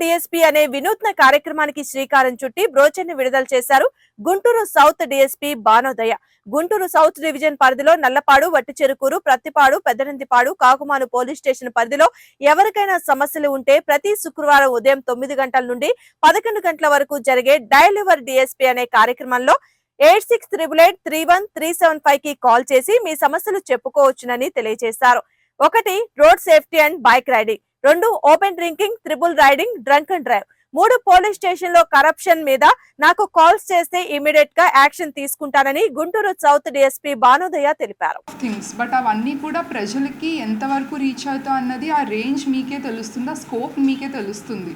DSP అనే వినూత్న కార్యక్రమానికి శ్రీకారం చుట్టి బ్రోచర్ని విడుదల చేశారు Guntur south DSP Banodaya. Guntur south division పరిధిలో నల్లపాడు వట్టిచెరుకూరు ప్రత్తిపాడు పెద్దనందిపాడు కాకుమాను పోలీస్ స్టేషన్ పరిధిలో ఎవరికైనా సమస్యలు ఉంటే ప్రతి శుక్రవారం ఉదయం తొమ్మిది గంటల నుండి పదకొండు గంటల వరకు జరిగే డైలవర్ డిఎస్పీ అనే కార్యక్రమంలో eight six triple eight three one three seven ఫైవ్కి కాల్ చేసి మీ సమస్యలు చెప్పుకోవచ్చునని తెలియజేశారు. ఒకటి road safety and bike riding. రెండు open drinking triple riding drunk and drive మూడు పోలీస్ స్టేషన్లో కరప్షన్ మీద నాకు కాల్స్ చేస్తే ఇమీడియట్గా యాక్షన్ తీసుకుంటానని గుంటూరు సౌత్ డిఎస్పీ భానుదయ తెలిపారు. థింగ్స్ బట్ అవన్నీ కూడా ప్రజలకి ఎంతవరకు రీచ్ అవుతా అన్నది ఆ రేంజ్ మీకే తెలుస్తుంది ఆ స్కోప్ మీకే తెలుస్తుంది.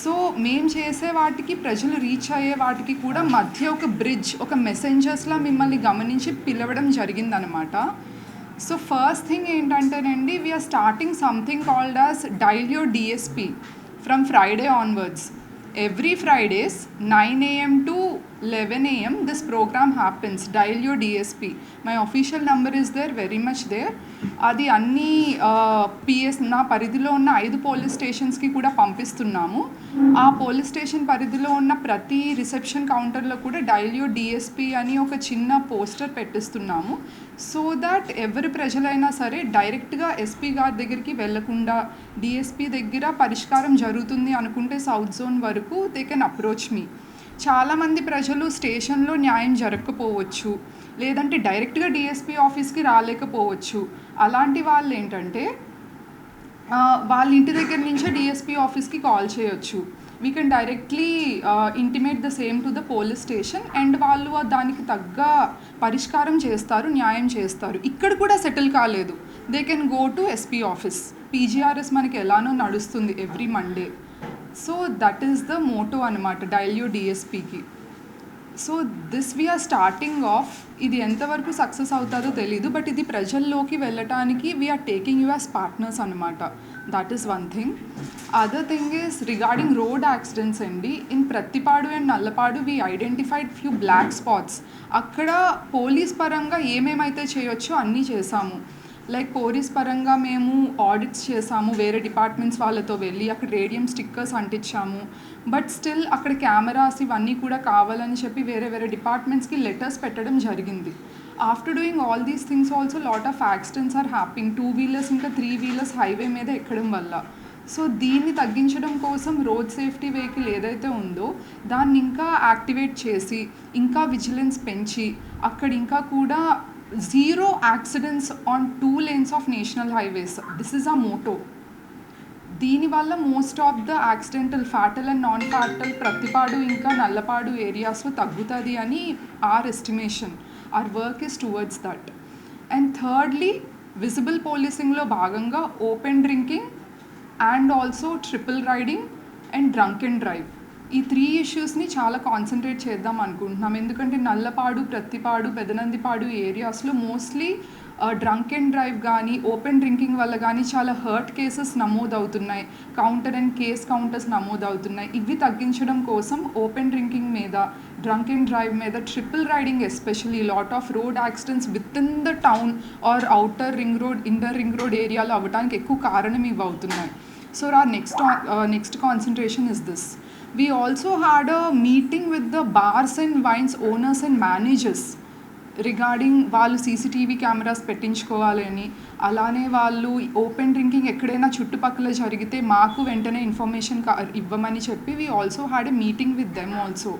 సో మేము చేసే వాటికి ప్రజలు రీచ్ అయ్యే వాటికి కూడా మధ్య ఒక బ్రిడ్జ్ ఒక మెసెంజర్స్లా మిమ్మల్ని గమనించి పిలవడం జరిగిందనమాట సో ఫస్ట్ థింగ్ ఏంటంటేనండి we are starting something called as dial your DSP from Friday onwards every Fridays nine AM to eleven AM this programme happens dial your DSP my official number is there very much there అది అన్ని PS నా పరిధిలో ఉన్న ఐదు police స్టేషన్స్కి కూడా పంపిస్తున్నాము. ఆ పోలీస్ స్టేషన్ పరిధిలో ఉన్న ప్రతి రిసెప్షన్ కౌంటర్లో కూడా డైల్ యూ డిఎస్పి అని ఒక చిన్న పోస్టర్ పెట్టిస్తున్నాము. సో దట్ ఎవరి ప్రజలైనా సరే డైరెక్ట్గా ఎస్పీ గారి దగ్గరికి వెళ్ళకుండా డిఎస్పి దగ్గర పరిష్కారం జరుగుతుంది అనుకుంటే సౌత్ జోన్ వరకు దే కెన్ అప్రోచ్ మీ చాలామంది ప్రజలు స్టేషన్లో న్యాయం జరగకపోవచ్చు లేదంటే డైరెక్ట్గా డిఎస్పీ ఆఫీస్కి రాలేకపోవచ్చు. అలాంటి వాళ్ళు ఏంటంటే వాళ్ళ ఇంటి దగ్గర నుంచే డిఎస్పీ ఆఫీస్కి కాల్ చేయొచ్చు. We can directly intimate the same to the police station and వాళ్ళు దానికి తగ్గ పరిష్కారం చేస్తారు న్యాయం చేస్తారు. ఇక్కడ కూడా సెటిల్ కాలేదు. They can go to SP office PGRS మనకి ఎలానో నడుస్తుంది every Monday so that is the motto అనమాట డైల్యూ డిఎస్పికి. So this we are starting off ఇది ఎంతవరకు సక్సెస్ అవుతుందో తెలీదు బట్ ఇది ప్రజల్లోకి వెళ్ళటానికి we are taking you as partners అనమాట that is one thing other thing is regarding road accidents అండి in Prathipadu and Nallapadu we identified few black spots అక్కడ పోలీస్ పరంగా ఏమేమైతే చేయొచ్చో అన్నీ చేశాము. లైక్ పోలీస్ పరంగా మేము ఆడిట్స్ చేసాము వేరే డిపార్ట్మెంట్స్ వాళ్ళతో వెళ్ళి అక్కడ రేడియం స్టిక్కర్స్ అంటించాము. బట్ స్టిల్ అక్కడ కెమెరాస్ ఇవన్నీ కూడా కావాలని చెప్పి వేరే వేరే డిపార్ట్మెంట్స్కి లెటర్స్ పెట్టడం జరిగింది. After doing all these things also lot of accidents are happening two wheelers ఇంకా త్రీ వీలర్స్ హైవే మీద ఎక్కడం వల్ల. సో దీన్ని తగ్గించడం కోసం రోడ్ సేఫ్టీ వెహికల్ ఏదైతే ఉందో దాన్ని ఇంకా యాక్టివేట్ చేసి ఇంకా విజిలెన్స్ పెంచి అక్కడ ఇంకా కూడా zero accidents on two lanes of national highways this is a motto దీనివల్ల most of the accidental fatal and non fatal Prathipadu ఇంకా నల్లపాడు ఏరియాస్లో తగ్గుతుంది అని our estimation our work is towards that and thirdly visible పోలీసింగ్లో భాగంగా open drinking and also triple riding and drunk and drive ఈ three ఇష్యూస్ని చాలా concentrate చేద్దాం అనుకుంటున్నాం. ఎందుకంటే నల్లపాడు ప్రత్తిపాడు పెదనందిపాడు ఏరియాస్లో మోస్ట్లీ డ్రంక్ అండ్ డ్రైవ్ కానీ ఓపెన్ డ్రింకింగ్ వల్ల కానీ చాలా హర్ట్ కేసెస్ నమోదవుతున్నాయి. కౌంటర్ అండ్ కేస్ కౌంటర్స్ నమోదవుతున్నాయి. ఇవి తగ్గించడం కోసం ఓపెన్ డ్రింకింగ్ మీద డ్రంక్ అండ్ డ్రైవ్ మీద triple riding especially lot of road accidents with in the town or outer ring road inner ring road ఏరియాలో అవ్వడానికి ఎక్కువ కారణం ఇవి అవుతున్నాయి so our next uh, next concentration is this. We also had a meeting with the bars and wines owners and managers regarding వాళ్ళు CCTV cameras పెట్టించుకోవాలని అలానే వాళ్ళు ఓపెన్ డ్రింకింగ్ ఎక్కడైనా చుట్టుపక్కల జరిగితే మాకు వెంటనే ఇన్ఫర్మేషన్ ఇవ్వమని చెప్పి we also had a meeting with them also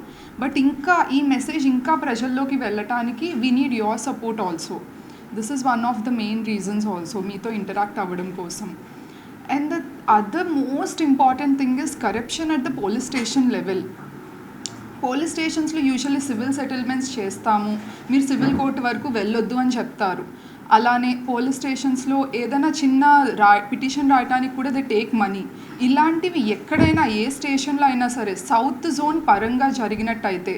but ఇంకా ఈ మెసేజ్ ఇంకా ప్రజల్లోకి వెళ్ళటానికి we need your support also this is one of the main reasons also మీతో ఇంటరాక్ట్ అవ్వడం కోసం. And the other most important thing is corruption at the police station level police స్టేషన్స్లో usually civil settlements చేస్తాము. మీరు civil court వరకు వెళ్ళొద్దు అని చెప్తారు. అలానే పోలీస్ స్టేషన్స్లో ఏదైనా చిన్న రా పిటిషన్ రాయటానికి కూడా దే టేక్ మనీ ఇలాంటివి ఎక్కడైనా ఏ స్టేషన్లో అయినా సరే సౌత్ జోన్ పరంగా జరిగినట్టయితే